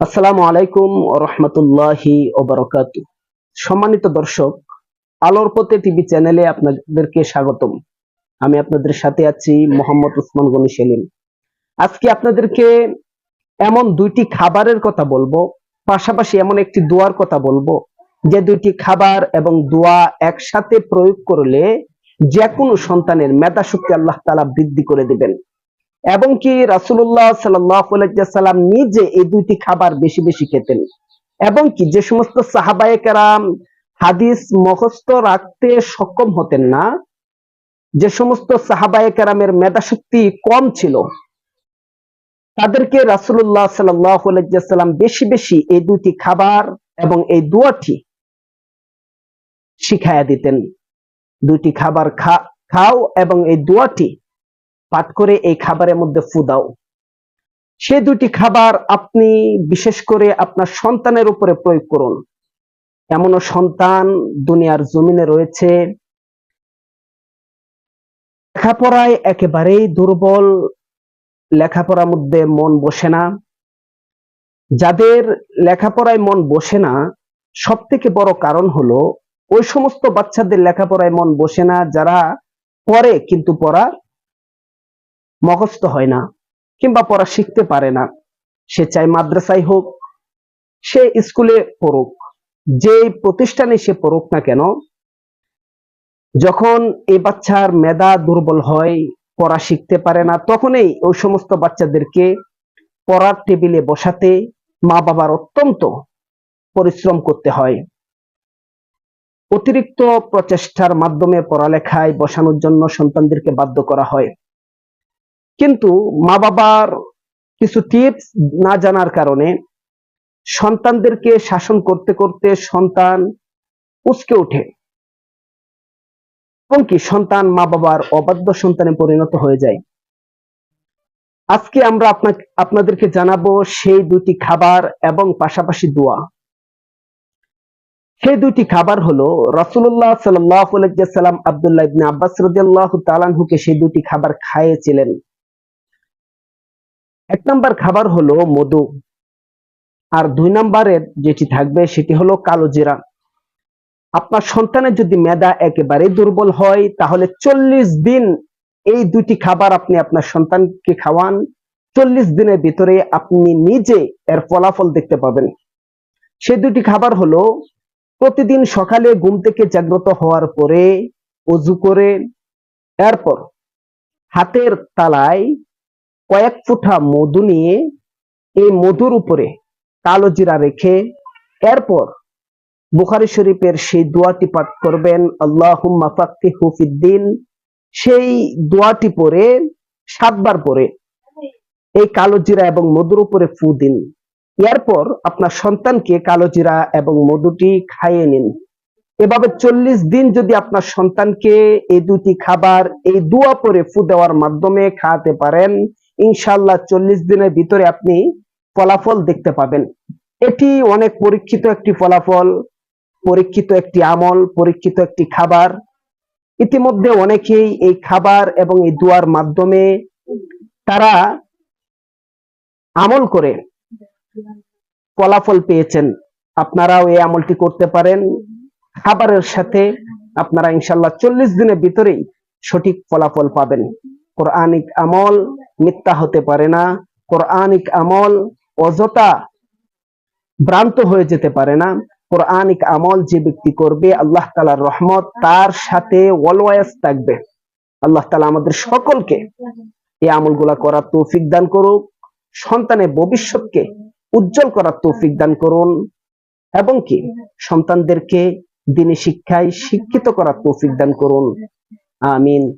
আসসালামু আলাইকুম রহমতুল্লাহি ওবরকাত সম্মানিত দর্শক, আলোর পথে টিভি চ্যানেলে আপনাদেরকে স্বাগতম। আমি আপনাদের সাথে আছি মোহাম্মদ উসমান গনি সেলিম। আজকে আপনাদেরকে এমন দুইটি খাবারের কথা বলব, পাশাপাশি এমন একটি দোয়ার কথা বলব, যে দুইটি খাবার এবং দোয়া একসাথে প্রয়োগ করলে যে কোনো সন্তানের মেধা শক্তি আল্লাহ তালা বৃদ্ধি করে দিবেন। এবং কি রাসুল্লাহ সাল্লাম নিজে এই দুইটি খাবার বেশি বেশি খেতেন। এবং কি যে সমস্ত সাহাবায়ে কেরাম হাদিস মুখস্থ রাখতে সক্ষম হতেন না, যে সমস্ত সাহাবায়ে কেরামের মেধাশক্তি কম ছিল, তাদেরকে রাসুল্লাহ সাল্লাম বেশি বেশি এই দুইটি খাবার এবং এই দুয়াটি শিখাইয়া দিতেন। দুইটি খাবার খাও এবং এই দোয়াটি পাঠ করে এই খাবারের মধ্যে ফু দাও। সে দুটি খাবার আপনি বিশেষ করে আপনার সন্তানের উপরে প্রয়োগ করুন। এমনও সন্তান দুনিয়ার জমিনে রয়েছে। লেখাপড়ায় একেবারেই দুর্বল, লেখাপড়ার মধ্যে মন বসে না। যাদের লেখাপড়ায় মন বসে না সব থেকে বড় কারণ হলো ওই সমস্ত বাচ্চাদের লেখাপড়ায় মন বসে না যারা পড়ে কিন্তু পড়া মুখস্থ হয় না কিংবা পড়া শিখতে পারে না। সে চাই মাদ্রাসায় হোক, সে স্কুলে পড়ুক যে প্রতিষ্ঠানে সে পড়ুক না কেন, যখন এই বাচ্চার মেধা দুর্বল হয়, পড়া শিখতে পারে না, তখনই ওই সমস্ত বাচ্চাদেরকে পড়ার টেবিলে বসাতে মা বাবার অত্যন্ত পরিশ্রম করতে হয়। অতিরিক্ত প্রচেষ্টার মাধ্যমে পড়ালেখায় বসানোর জন্য সন্তানদেরকে বাধ্য করা হয়। কিন্তু মা বাবার কিছু টিপস না জানার কারণে সন্তানদেরকে শাসন করতে করতে সন্তান উসকে ওঠে। এবং কি সন্তান মা বাবার অবাধ্য সন্তানে পরিণত হয়ে যায়। আজকে আমরা আপনাদেরকে জানাব সেই দুটি খাবার এবং পাশাপাশি দোয়া। সেই দুটি খাবার হলো রসুল্লাহ সাল্লাম আবদুল্লাহ আব্বাস রাদিয়াল্লাহু তাআলাহুকে সেই দুটি খাবার খাইয়েছিলেন। এক নাম্বার খাবার হলো মধু। আর দুই নাম্বারের যেটি থাকবে সেটি হলো কালো জিরা। আপনার সন্তানের যদি মেধা একেবারে দুর্বল হয়, তাহলে চল্লিশ দিন এই দুটি খাবার আপনি আপনার সন্তানকে খাওয়ান। চল্লিশ দিনের ভিতরে আপনি নিজে এর ফলাফল দেখতে পাবেন। সে দুটি খাবার হলো প্রতিদিন সকালে ঘুম থেকে জাগ্রত হওয়ার পরে অজু করে, এরপর হাতের তালায় কয়েক ফুটা মধু নিয়ে এই মধুর উপরে কালো জিরা রেখে এরপর বুখারি শরীফের সেই দোয়াটি পাঠ করবেন আল্লাহ হুফিদ্দিন সেই দোয়াটি পরে সাতবার পরে এই কালো জিরা এবং মধুর উপরে ফু দিন। এরপর আপনার সন্তানকে কালো জিরা এবং মধুটি খাইয়ে নিন। এভাবে চল্লিশ দিন যদি আপনার সন্তানকে এই দুটি খাবার, এই দোয়া পরে ফু দেওয়ার মাধ্যমে খাওয়াতে পারেন ইনশাল্লাহ চল্লিশ দিনের ভিতরে আপনি ফলাফল দেখতে পাবেন। এটি অনেক পরীক্ষিত একটি ফলাফল, পরীক্ষিত একটি আমল, পরীক্ষিত একটি খাবার। ইতিমধ্যে অনেকেই এই খাবার এবং এই দুয়ার মাধ্যমে তারা আমল করে ফলাফল পেয়েছেন। আপনারাও এই আমলটি করতে পারেন। খাবারের সাথে আপনারা ইনশাল্লাহ চল্লিশ দিনের ভিতরেই সঠিক ফলাফল পাবেন। কোরআনিক আমল মিথ্যা হতে পারে না। কোরআনিক আমল অযথা ভ্রান্ত হয়ে যেতে পারে না। কোরআনিক আমল যে ব্যক্তি করবে, আল্লাহ তালার রহমত তার সাথে অলওয়াইজ থাকবে। আল্লাহ তালা আমাদের সকলকে এই আমলগুলা করার তৌফিক দান করুক, সন্তানের ভবিষ্যৎকে উজ্জ্বল করার তৌফিক দান করুন এবং কি সন্তানদেরকে দিনে শিক্ষায় শিক্ষিত করার তৌফিক দান করুন। আমিন।